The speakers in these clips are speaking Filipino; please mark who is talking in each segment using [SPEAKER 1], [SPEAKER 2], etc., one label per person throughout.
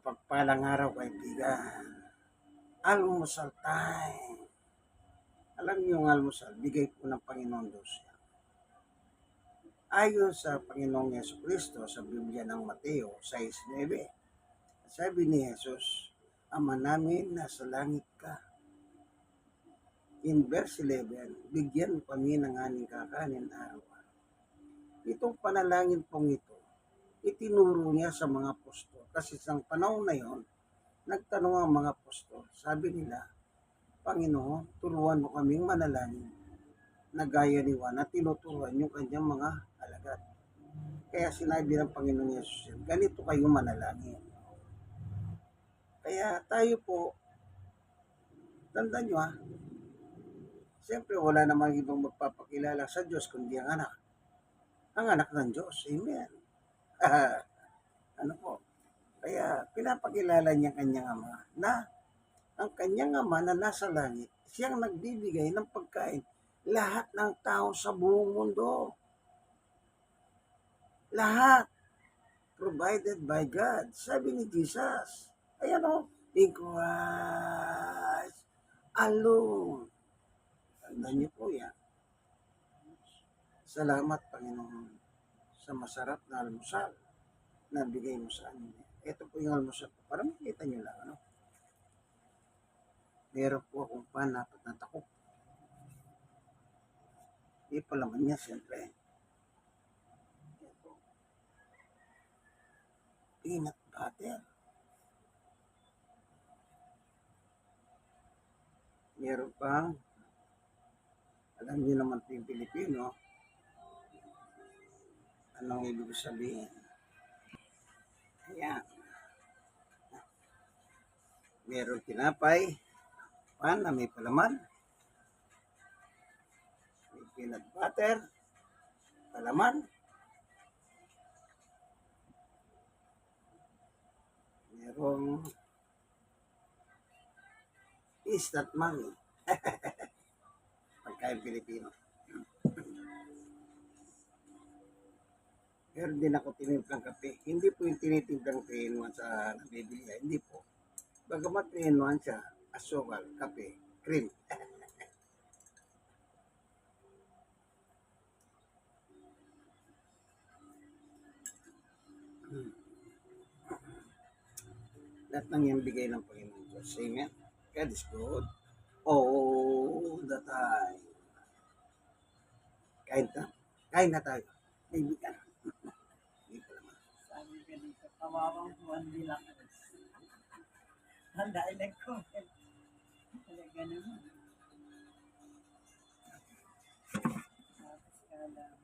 [SPEAKER 1] Mapagpalang araw, kaibigan. Almusal time. Alam niyo yung almusal, bigay po ng Panginoon Diyos. Ayon sa Panginoong Yeso Kristo sa Biblia ng Mateo 6.9, sabi ni Jesus, Ama namin, nasa langit ka. In verse 11, bigyan kami ng aming kakanin araw-araw. Itong panalangin pong ito, itinuro niya sa mga apostol. Kasi sa panahon na yon, nagtanong ang mga apostol. Sabi nila, Panginoon, turuan mo kaming manalangin na gaya ni Juan na tinuturuan yung kanyang mga alagad. Kaya sinabi ng Panginoon Yesus, ganito kayo manalangin. Kaya tayo po, tandaan nyo ha, siyempre wala namang ibang magpapakilala sa Diyos kundi ang anak. Ang anak ng Diyos. Amen. ano po? Kaya pinapakilala niya kanyang ama na ang kanyang ama na nasa langit, siyang nagbibigay ng pagkain lahat ng tao sa buong mundo. Lahat. Provided by God. Sabi ni Jesus. Ayan o. In Christ alone. Tandaan niyo po yan. Salamat, Panginoon, sa masarap na almusal na bigay mo sa amin. Ito po yung almusal ko. Para makita niyo lang, ano? Meron po akong panapat na takop. Hindi pa laman niya, siyempre. Ito. Peanut butter. Meron pang, alam niyo naman po yung Pilipino, anong ibig sabihin. Ayan. Meron tinapay, pan na may palaman, may peanut butter, palaman, merong instant money. Pagkain Pilipino. Pero din ako tinimplang kape. Hindi po yung tinitimplang 3 in 1 sa nabibili. Hindi po. Bagamat 3 in 1 siya, asukal, kape, cream. Hmm. Lahat ng yan bigay ng Panginoon Diyos. Amen. God is good. All the time. Kain na. Kain na tayo. Kaibigan.
[SPEAKER 2] Kawawang buwan lang. Ang dahil nag-comment. Talaga naman. Tapos kala mo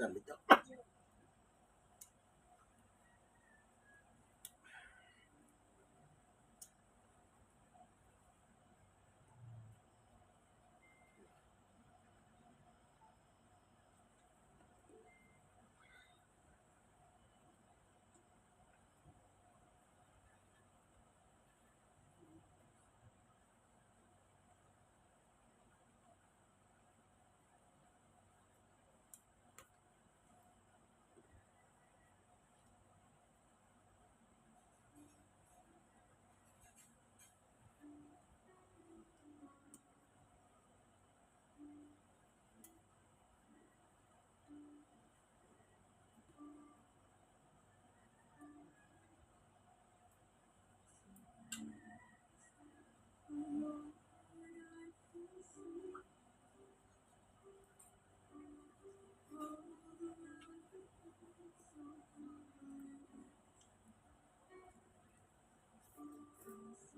[SPEAKER 1] Ito, ito.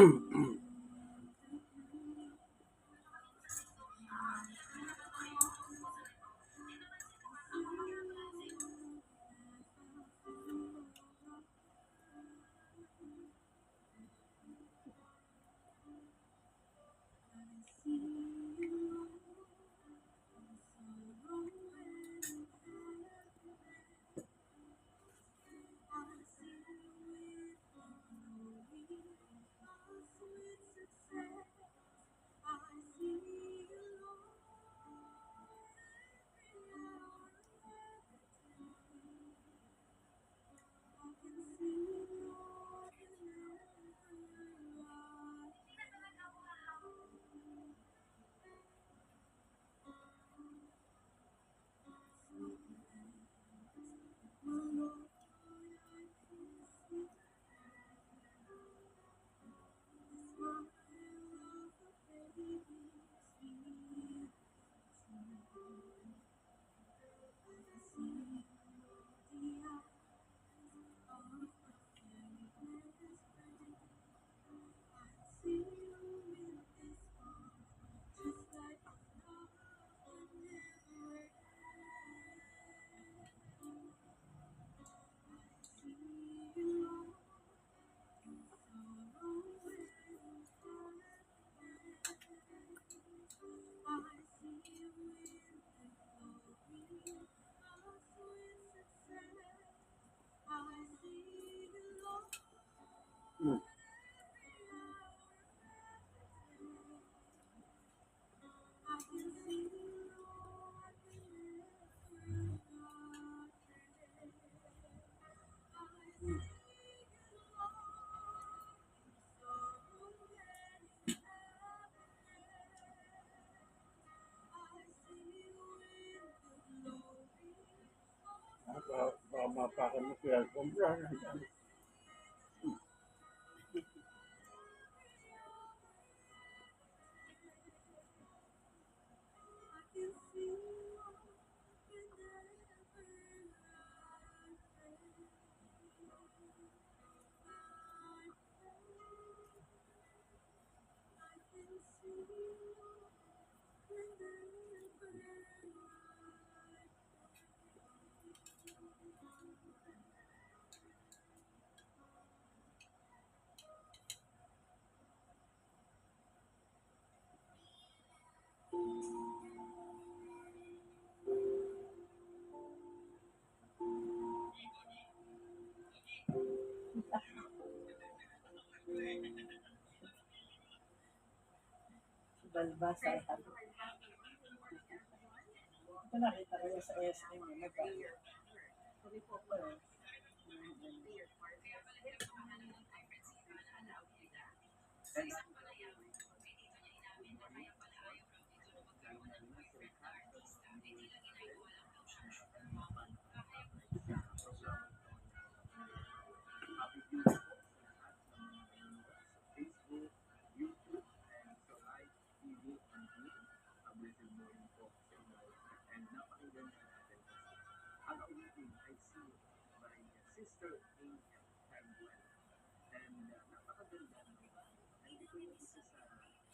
[SPEAKER 3] mm mapakan mo siya kung brother.
[SPEAKER 2] Balbasa. Ito nakita ko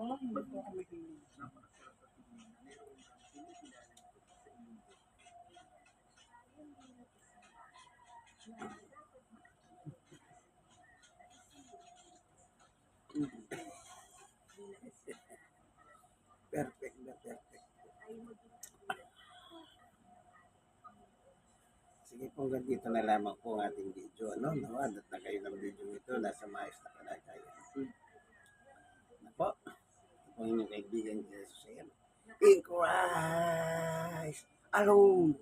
[SPEAKER 2] Oh, hindi ko ako mahilig.
[SPEAKER 1] Perfect na perfect. Sige po, hanggang dito na lamang po ang ating video. Ano? Nawad at na kayo ng video ito. Nasa maayos na. Ano po? Ito po ang inyong kaibigan Jesus Ayan. In Christ alone.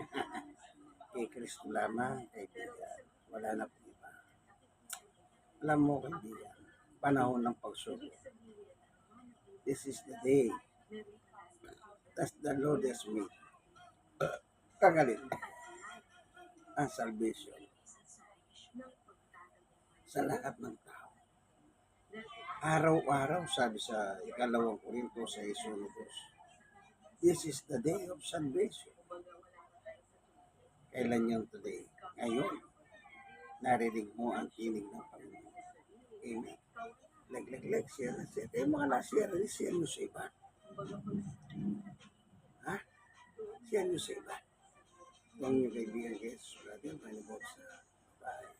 [SPEAKER 1] kay Kristo lamang, kaibigan. Wala na po iba. Alam mo, kaibigan, panahon ng pagsubok. This is the day that the Lord has made. Kagalit ang salvation sa lahat ng tao. Araw-araw, sabi sa ikalawang Korinto sa Isunod This is the day of salvation. Kailan yung today? Ngayon. Narinig mo ang tinig ng Panginoon. Amen. Like, like, like, share, share. Eh, mga na-share, share nyo sa iba. Ha? Share nyo sa iba. Huwag nyo kaibigan kayo sa brother, manibot sa bahay.